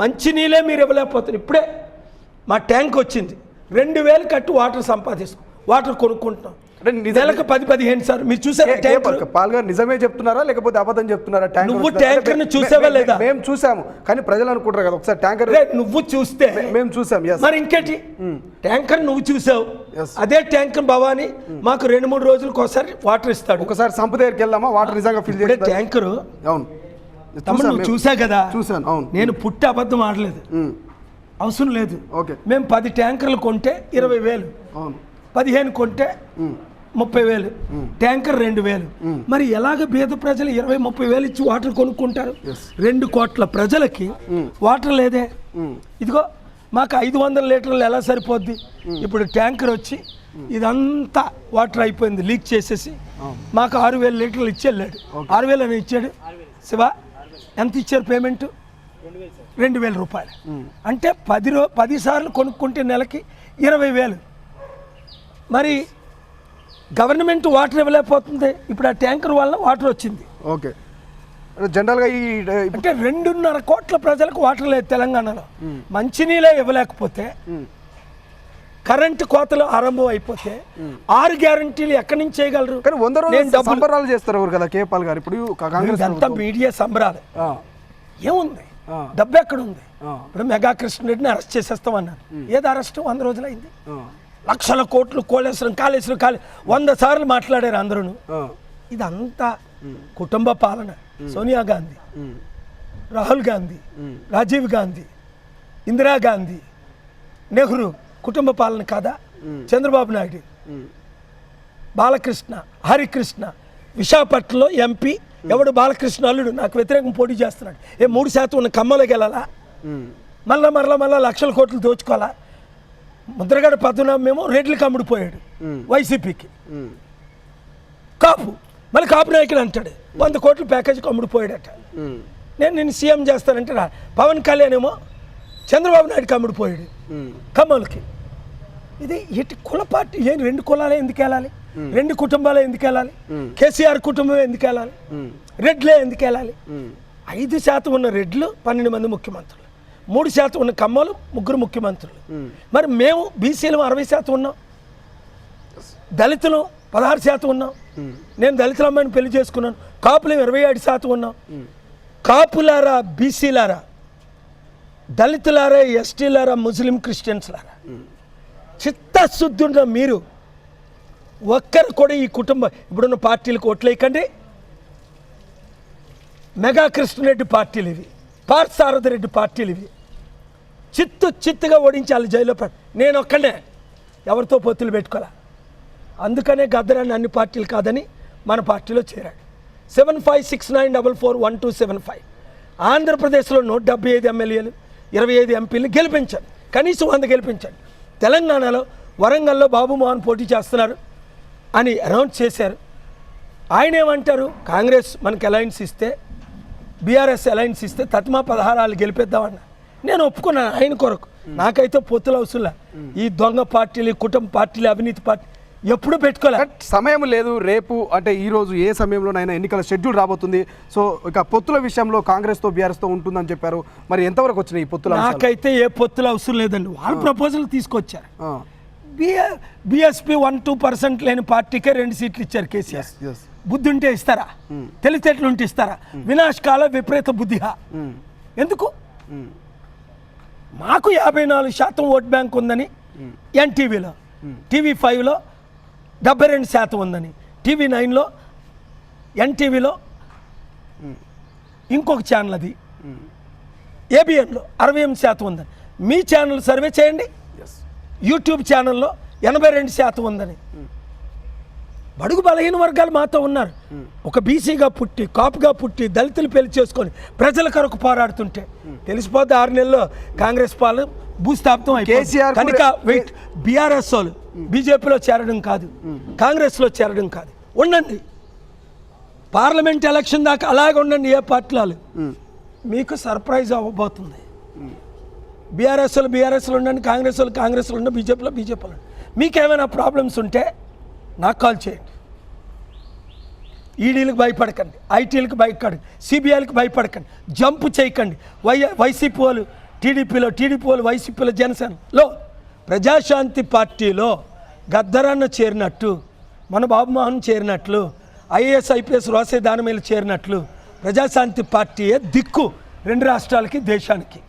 మంచినీళ్ళే మీరు ఇవ్వలేకపోతున్నారు. ఇప్పుడే మా ట్యాంక్ వచ్చింది. రెండు వేలు కట్టి వాటర్ సంపాదిస్తాం. వాటర్ కొనుక్కుంటున్నాం. నెలకు పది పదిహేను సార్ మీరు చూసారా ట్యాంక్? పాల్ గారు నిజమే చెప్తున్నారా? లేకపోతే అబద్ధం చెప్తున్నారా ట్యాంకర్ నువ్వు అంటే మే- చూసావా లేదా? మేము చూసాము. కానీ ప్రజలు అనుకుంటారు కదా ఒకసారి ట్యాంకర్ నువ్వు చూస్తే. మేము చూసాం మరి ఇంకేంటి? ట్యాంకర్ నువ్వు చూసావు. అదే ట్యాంకర్ భవాని మాకు రెండు మూడు రోజులకు ఒకసారి వాటర్ ఇస్తాడు. ఒకసారి సంప దగ్గరికి వెళ్దామా? వాటర్ నిజంగా ఫిల్ చేసి ట్యాంకరు అవును. తమ్ముడు చూసాం కదా? చూశాను అవును. నేను పుట్టి అబద్ధం ఆడలేదు. అవసరం లేదు. ఓకే. మేము పది ట్యాంకర్లు కొంటే ఇరవై వేలు. అవును. పదిహేను కొంటే ముప్పై వేలు. ట్యాంకర్ రెండు వేలు. మరి ఎలాగ బీద ప్రజలు ఇరవై ముప్పై వేలు ఇచ్చి వాటర్ కొనుక్కుంటారు. రెండు కోట్ల ప్రజలకి వాటర్ లేదే. ఇదిగో మాకు ఐదు వందల లీటర్లు ఎలా సరిపోద్ది? ఇప్పుడు ట్యాంకర్ వచ్చి ఇదంతా వాటర్ అయిపోయింది లీక్ చేసేసి మాకు ఆరు వేల లీటర్లు ఇచ్చి వెళ్ళాడు. ఆరు వేలు అని ఇచ్చాడు. శివ ఎంత ఇచ్చారు పేమెంట్? రెండు వేల రూపాయలు. అంటే పది రో పది సార్లు కొనుక్కుంటే నెలకి ఇరవై వేలు. మరి గవర్నమెంట్ వాటర్ ఇవ్వలేకపోతుంది. ఇప్పుడు ఆ ట్యాంకర్ వల్ల వాటర్ వచ్చింది. ఓకే. జనరల్గా ఈ ఈ- అంటే రెండున్నర కోట్ల ప్రజలకు వాటర్ లేదు తెలంగాణలో. మంచినీళ్ళే ఇవ్వలేకపోతే కరెంటు కోతలు ఆరంభం అయిపోతే ఆరు గ్యారంటీలు ఎక్కడి నుంచి చేయగలరు? కానీ వంద రోజులు సంబరాలు చేస్తారు ఎవరు కదా కేపాల్ గారు. ఇప్పుడు కాంగ్రెస్ ఇదంతా మీడియా సంబరాలు. ఏముంది. డబ్బు ఎక్కడ ఉంది. ఇప్పుడు మెగా కృష్ణరెడ్డిని అరెస్ట్ చేసేస్తామన్నారు. ఏది అరెస్ట్? వంద రోజులైంది. ఆ, లక్షల కోట్లు కోలేశ్వరం కాళేశ్వరం కాళే వంద సార్లు మాట్లాడారు అందరూ ఇదంతా కుటుంబ పాలన. సోనియా గాంధీ రాహుల్ గాంధీ రాజీవ్ గాంధీ ఇందిరాగాంధీ నెహ్రూ కుటుంబ పాలన కాదా? చంద్రబాబు నాయుడు బాలకృష్ణ హరికృష్ణ విశాఖపట్నంలో ఎంపీ ఎవడు బాలకృష్ణ అల్లుడు? నాకు వ్యతిరేకం పోటీ చేస్తున్నాడు. ఏ మూడు శాతం ఉన్న కమ్మలోకి వెళ్ళాలా మళ్ళా మరలా మళ్ళా లక్షల కోట్లు దోచుకోవాలా? ముద్రగడ పద్మనాభమేమో రెడ్లకు అమ్ముడిపోయాడు వైసీపీకి. కాపు. మళ్ళీ కాపు నాయకుడు అంటాడు వంద కోట్ల ప్యాకేజీకి అమ్ముడిపోయాడట నేను నేను సీఎం చేస్తానంటే పవన్ కళ్యాణ్ ఏమో చంద్రబాబు నాయుడుకి అమ్ముడిపోయాడు ఉమ్, కమల్కి ఇది ఇటు కుల పార్టీ ఏం రెండు కులాలే ఎందుకు వెళ్ళాలి? రెండు కుటుంబాలే ఎందుకు వెళ్ళాలి? కేసీఆర్ కుటుంబమే ఎందుకు వెళ్ళాలి? రెడ్లే ఎందుకు వెళ్ళాలి? ఐదు శాతం ఉన్న రెడ్లు పన్నెండు మంది ముఖ్యమంత్రులు. మూడు శాతం ఉన్న కమ్మలు ముగ్గురు ముఖ్యమంత్రులు. మరి మేము బీసీలు అరవై శాతం ఉన్నాం. దళితులు పదహారు శాతం ఉన్నాం. నేను దళితుల అమ్మాయిని పెళ్ళి చేసుకున్నాను. కాపులు ఇరవై ఏడు శాతం ఉన్నాం. కాపులారా బీసీలారా? దళితులారా ఎస్టీలారా ముస్లిం క్రిస్టియన్స్లారా చిత్తశుద్ధి ఉన్న మీరు. ఒక్కరు కూడా ఈ కుటుంబం ఇప్పుడున్న పార్టీలకు ఓట్లేయకండి మెగా కృష్ణరెడ్డి పార్టీలు ఇవి. పార్థసారథి రెడ్డి పార్టీలు ఇవి. చిత్తు చిత్తుగా ఓడించాలి జైల్లో నేను ఒక్కనే. ఎవరితో పొత్తులు పెట్టుకోవాలి అందుకనే గద్దరాన్ని అన్ని పార్టీలు కాదని మన పార్టీలో చేరాడు. Seven five six nine double four one two seven five. ఆంధ్రప్రదేశ్లో నూట డెబ్బై ఐదు ఎమ్మెల్యేలు ఇరవై ఐదు ఎంపీలు గెలిపించాను కనీసం వంద గెలిపించాను తెలంగాణలో వరంగల్లో బాబు మోహన్ పోటీ చేస్తున్నారు అని అనౌన్స్ చేశారు. ఆయన ఏమంటారు? కాంగ్రెస్ మనకి అలయన్స్ ఇస్తే బీఆర్ఎస్ అలయన్స్ ఇస్తే తత్మా పదహారాలు గెలిపిద్దామన్నా. నేను ఒప్పుకున్నాను ఆయన కొరకు. నాకైతే పొత్తులు అవసరంలే ఈ దొంగ పార్టీలు కుటుంబ పార్టీలు అవినీతి పార్టీ ఎప్పుడు పెట్టుకోలే. బట్ సమయం లేదు రేపు అంటే ఈ రోజు ఏ సమయంలోనైనా ఎన్నికల షెడ్యూల్ రాబోతుంది. సో ఇక పొత్తుల విషయంలో కాంగ్రెస్తో బీఆర్ఎస్తో ఉంటుందని చెప్పారు. మరి ఎంతవరకు వచ్చినాయి ఈ పొత్తుల? నాకైతే ఏ పొత్తులు అవసరం లేదండి. వాళ్ళ ప్రపోజల్ తీసుకొచ్చారు. బిఎస్పి వన్ టూ పర్సెంట్ లేని పార్టీకే రెండు సీట్లు ఇచ్చారు కేసీఆర్. బుద్ధి ఉంటే ఇస్తారా? తెలిసేట్లు ఉంటే ఇస్తారా? వినాశకాల విపరీత బుద్ధిహా ఉమ్, ఎందుకు? మాకు యాభై నాలుగు శాతం ఓట్ బ్యాంక్ ఉందని ఎన్టీవీలో టీవీ ఫైవ్లో డెబ్బై రెండు శాతం ఉందని. టీవీ నైన్లో ఎన్టీవీలో ఇంకొక ఛానల్ అది. ఏబిఎన్లో అరవై ఎనిమిది శాతం ఉందని. మీ ఛానల్ సర్వే చేయండి. యూట్యూబ్ ఛానల్లో ఎనభై రెండు శాతం ఉందని. బడుగు బలహీన వర్గాలు మాతో ఉన్నారు. ఒక బీసీగా పుట్టి కాపుగా పుట్టి దళితులు పెళ్ళి చేసుకొని ప్రజల కొరకు పోరాడుతుంటే. తెలిసిపోతే ఆరు నెలల్లో కాంగ్రెస్ పాలన భూస్థాపితం అయిపోయింది. కేసీఆర్ కనుక వెయిట్ బీఆర్ఎస్ వాళ్ళు బీజేపీలో చేరడం కాదు. కాంగ్రెస్లో చేరడం కాదు. ఉండండి. పార్లమెంట్ ఎలక్షన్ దాకా అలాగే ఉండండి ఏ పార్టీలో. మీకు సర్ప్రైజ్ అవ్వబోతుంది. బీఆర్ఎస్ వాళ్ళు బీఆర్ఎస్లో ఉండండి కాంగ్రెస్ వాళ్ళు కాంగ్రెస్లో ఉండండి బీజేపీలో బీజేపీలో ఉండండి. మీకు ఏమైనా ప్రాబ్లమ్స్ ఉంటే నాకు కాల్ చేయండి. ఈడీలకు భయపడకండి ఐటీలకు భయపడకండి సిబిఐలకు భయపడకండి జంప్ చేయకండి. వై వైసీపీ వాళ్ళు టీడీపీలో టీడీపీ వాళ్ళు వైసీపీలో జనసేనలో ప్రజాశాంతి పార్టీలో గద్దరన్న చేరినట్టు మన బాబుమోహన్ చేరినట్లు ఐఏఎస్ ఐపీఎస్ రోసే దానమేలు చేరినట్లు ప్రజాశాంతి పార్టీయే దిక్కు రెండు రాష్ట్రాలకి దేశానికి.